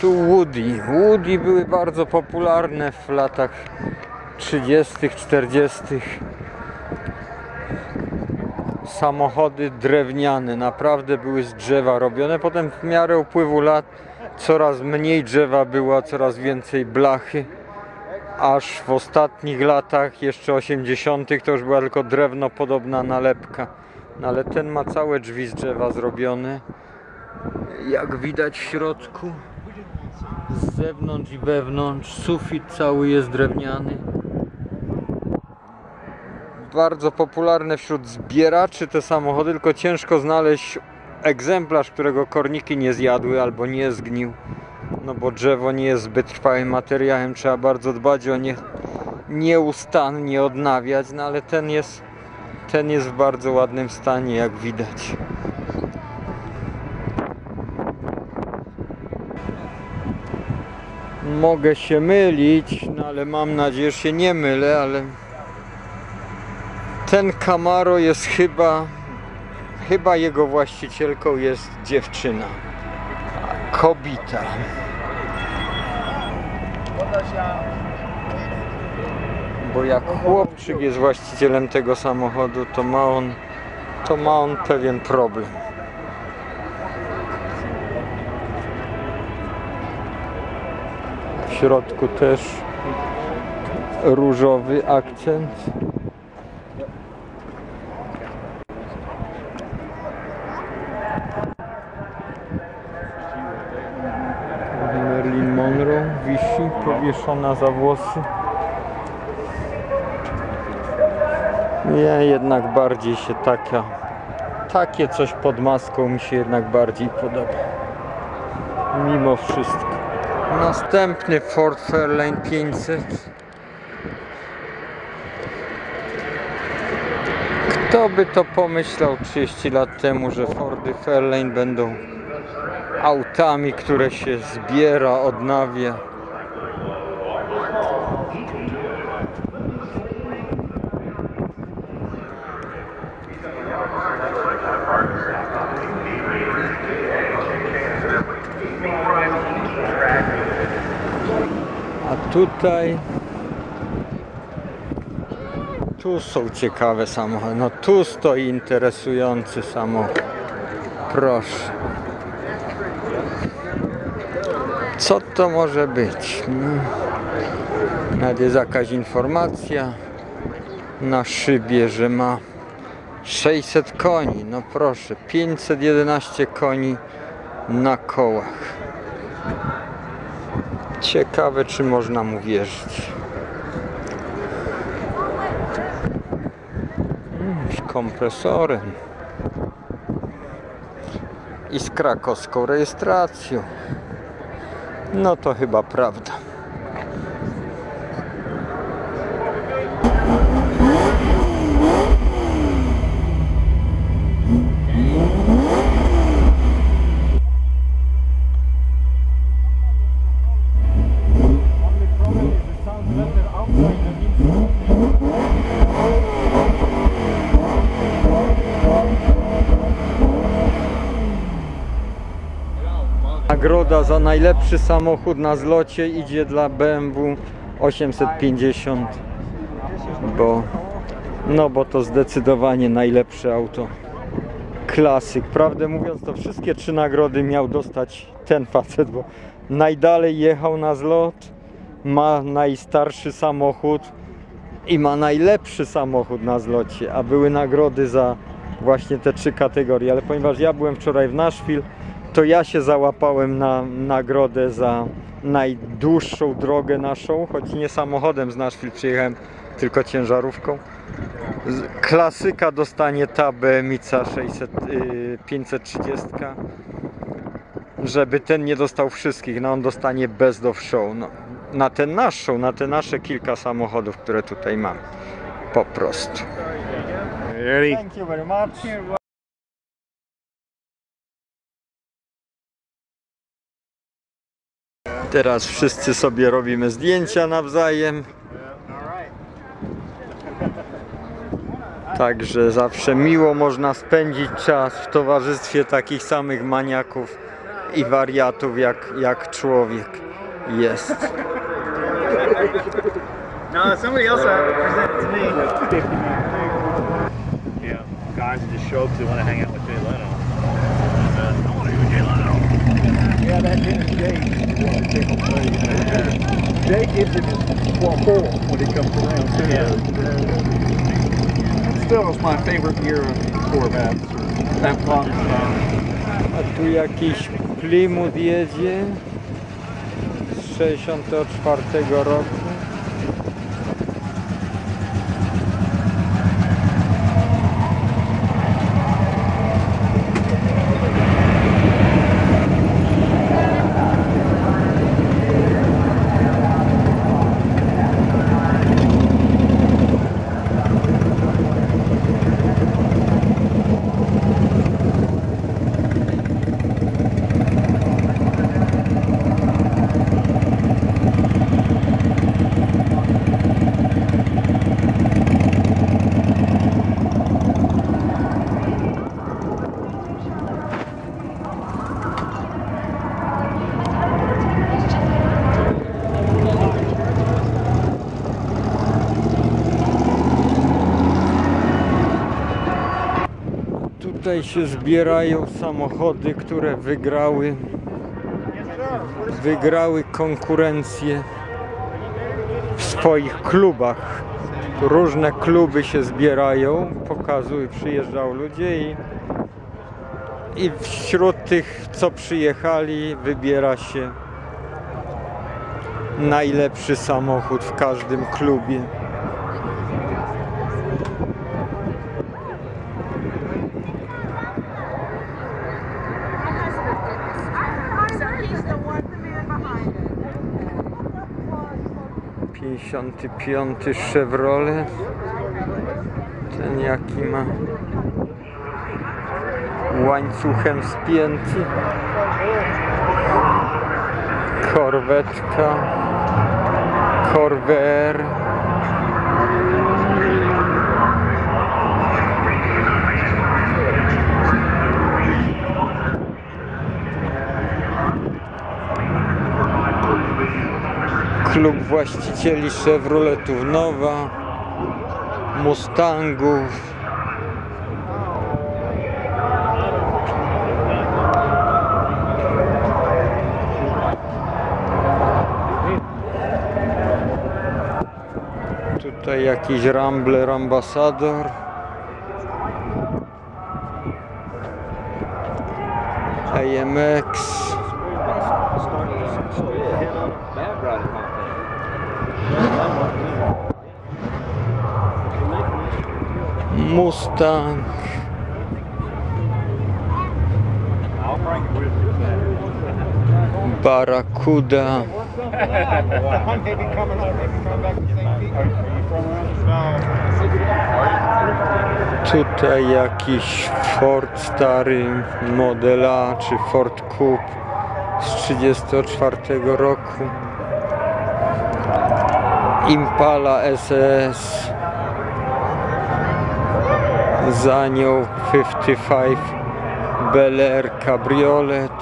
Tu Woody. Woody były bardzo popularne w latach 30., 40. Samochody drewniane, naprawdę były z drzewa robione. Potem w miarę upływu lat coraz mniej drzewa było, a coraz więcej blachy. Aż w ostatnich latach, jeszcze 80., to już była tylko drewno podobna nalepka. No ale ten ma całe drzwi z drzewa zrobione. Jak widać w środku z zewnątrz i wewnątrz sufit cały jest drewniany. Bardzo popularne wśród zbieraczy te samochody tylko ciężko znaleźć egzemplarz, którego korniki nie zjadły albo nie zgnił no bo drzewo nie jest zbyt trwałym materiałem trzeba bardzo dbać o nie nieustannie odnawiać no ale ten jest ten jest w bardzo ładnym stanie jak widać Mogę się mylić, no ale mam nadzieję, że się nie mylę, ale ten Camaro jest chyba chyba jego właścicielką jest dziewczyna. Kobita. Bo jak chłopczyk jest właścicielem tego samochodu, to ma on to ma on pewien problem. Środku też różowy akcent. Marilyn Monroe wisi powieszona za włosy. Ja jednak bardziej się taka takie coś pod maską mi się jednak bardziej podoba. Mimo wszystko. Następny Ford Fairlane 500. Kto by to pomyślał 30 lat temu, że Fordy Fairlane będą autami, które się zbiera, odnawia. Tutaj tu są ciekawe samochody. No tu stoi interesujący samochód. Proszę. Co to może być? Hmm. Nawet jest jakaś informacja na szybie, że ma 600 koni. No proszę, 511 koni na kołach. Ciekawe, czy można mu wierzyć. Mm, Z kompresorem. I z krakowską rejestracją. No to chyba prawda. Nagroda za najlepszy samochód na zlocie idzie dla BMW 850 bo no bo to zdecydowanie najlepsze auto klasyk. Prawdę mówiąc to wszystkie trzy nagrody miał dostać ten facet bo najdalej jechał na zlot ma najstarszy samochód i ma najlepszy samochód na zlocie a były nagrody za właśnie te trzy kategorie. Ale ponieważ ja byłem wczoraj w Nashville to ja się załapałem na nagrodę za najdłuższą drogę naszą, choć nie samochodem z Nashville przyjechałem, tylko ciężarówką. Klasyka dostanie ta BMica 600, y, 530, żeby ten nie dostał wszystkich, no on dostanie best of show. No, na ten nasz show, na te nasze kilka samochodów, które tutaj mamy. Po prostu. Ready? Thank you very much. Teraz wszyscy sobie robimy zdjęcia nawzajem. Także zawsze miło można spędzić czas w towarzystwie takich samych maniaków i wariatów jak, jak człowiek jest. No, somebody else uh, presented to me. Yeah, guys just show up to want to hang out with Jay Leno. Uh, I want to do Jay Leno. Yeah, that is Jay. Jay will play. Jay gives it his four when he comes around too. Yeah. Still is my favorite year of Corvettes. That long uh, A tu jakiś Plymouth jedzie z 64 roku. Tutaj się zbierają samochody, które wygrały wygrały konkurencję w swoich klubach. Różne kluby się zbierają, pokazują, przyjeżdżają ludzie i, i wśród tych, co przyjechali, wybiera się najlepszy samochód w każdym klubie. 55 Chevrolet. Ten jaki ma łańcuchem spięty. Korwetka. Corvair. Klub właścicieli Chevroletów Nowa, Mustangów. Tutaj jakiś Rambler Ambassador. AMX. From around? Tutaj jakiś Ford stary Model A czy Ford Coupe z 34 roku. Impala SS. Za nią 55 Bel Air Cabriolet.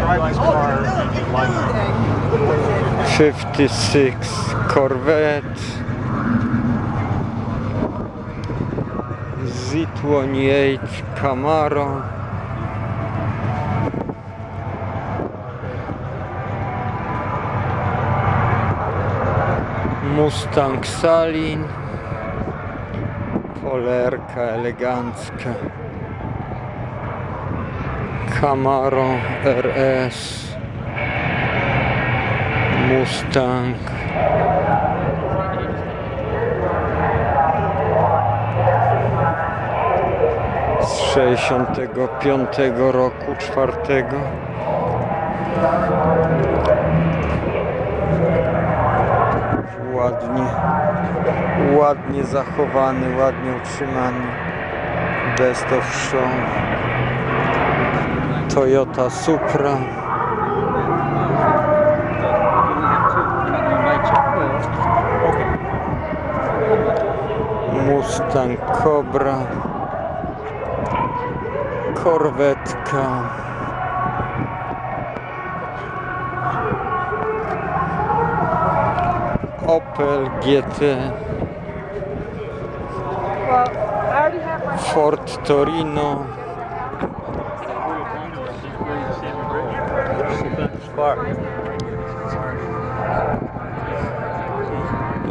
Drive this car like 56 Corvette Z28 Camaro Mustang Salin Polerka elegancka Camaro RS Mustang. Z 65 roku, czwartego. Ładnie, ładnie zachowany, ładnie utrzymany. Best of show. Toyota Supra. Mustang Cobra. Korwetka. Opel GT. Ford Torino.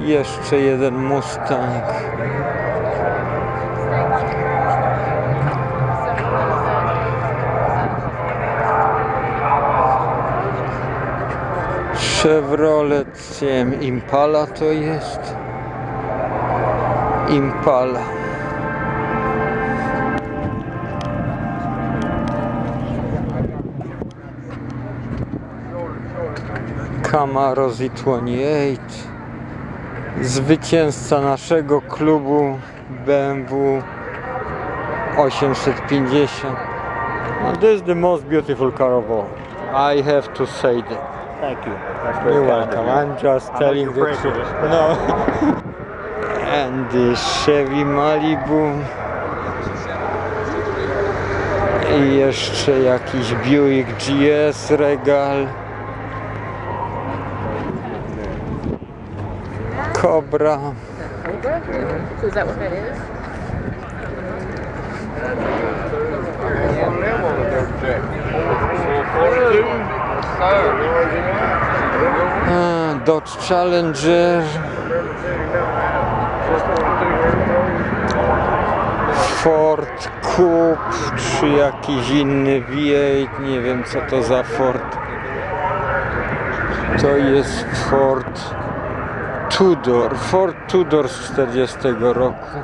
Jeszcze jeden Mustang. Chevrolet, wiem, Impala to jest. Impala. Camaro Z28 zwycięzca naszego klubu BMW 850 And this is the most beautiful car of all I have to say that Thank you. That's very You're welcome. I'm just I know telling the truth. No And the Chevy Malibu I jeszcze jakiś Buick GS Regal Cobra So is that what that is? a, Dodge Challenger. Ford Coupe czy jakiś inny V8 nie wiem co to za Ford. To jest Ford Tudor. Ford Tudor z 40 roku.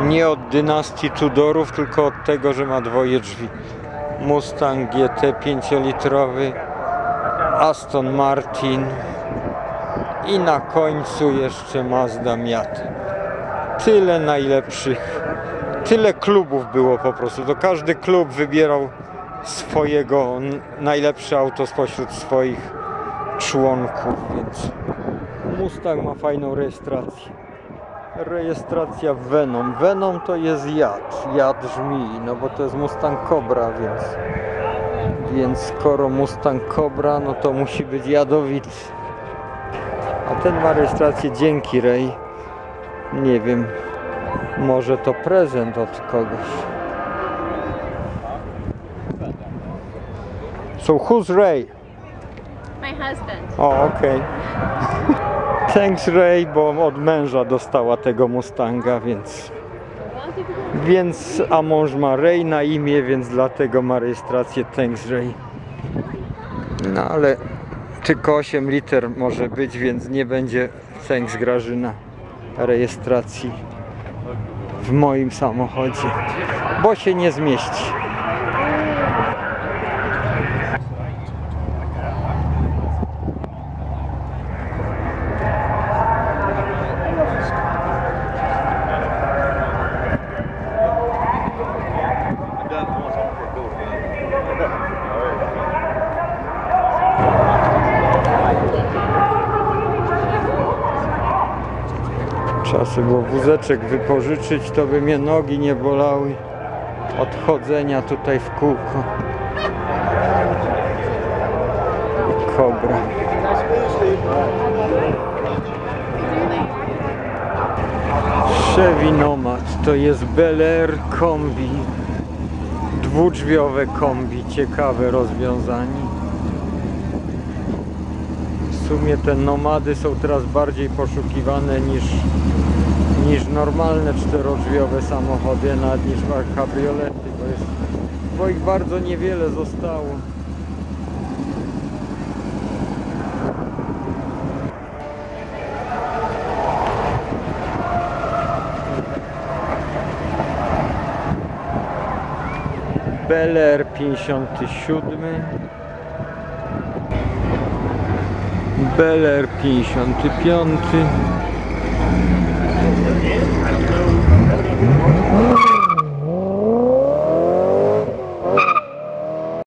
Nie od dynastii Tudorów tylko od tego, że ma dwoje drzwi Mustang GT 5-litrowy Aston Martin i na końcu jeszcze Mazda Miata. Tyle najlepszych, tyle klubów było po prostu. To każdy klub wybierał swojego najlepsze auto spośród swoich członków, więc Mustang ma fajną rejestrację. Rejestracja Venom. Venom to jest jad, jad żmii, no bo to jest Mustang Cobra, więc więc skoro Mustang Cobra, no to musi być jadowity. A ten ma rejestrację dzięki Ray. Nie wiem, może to prezent od kogoś. So who's Ray? My husband. O, okej. Thanks Ray, bo od męża dostała tego Mustanga, więc więc a mąż ma Ray na imię, więc dlatego ma rejestrację Thanks Ray. No ale tylko 8 liter może być, więc nie będzie Thanks Grażyna rejestracji w moim samochodzie, bo się nie zmieści. Sobie było wózeczek wypożyczyć, to by mnie nogi nie bolały od chodzenia tutaj w kółko. Kobra. Chevy Nomad to jest Bel Air kombi. Dwudrzwiowe kombi, ciekawe rozwiązanie. W sumie te nomady są teraz bardziej poszukiwane niż, niż normalne czterodrzwiowe samochody, nawet niż kabriolety, bo, jest, bo ich bardzo niewiele zostało. Bel Air 57 Bel Air 55 in. I don't know.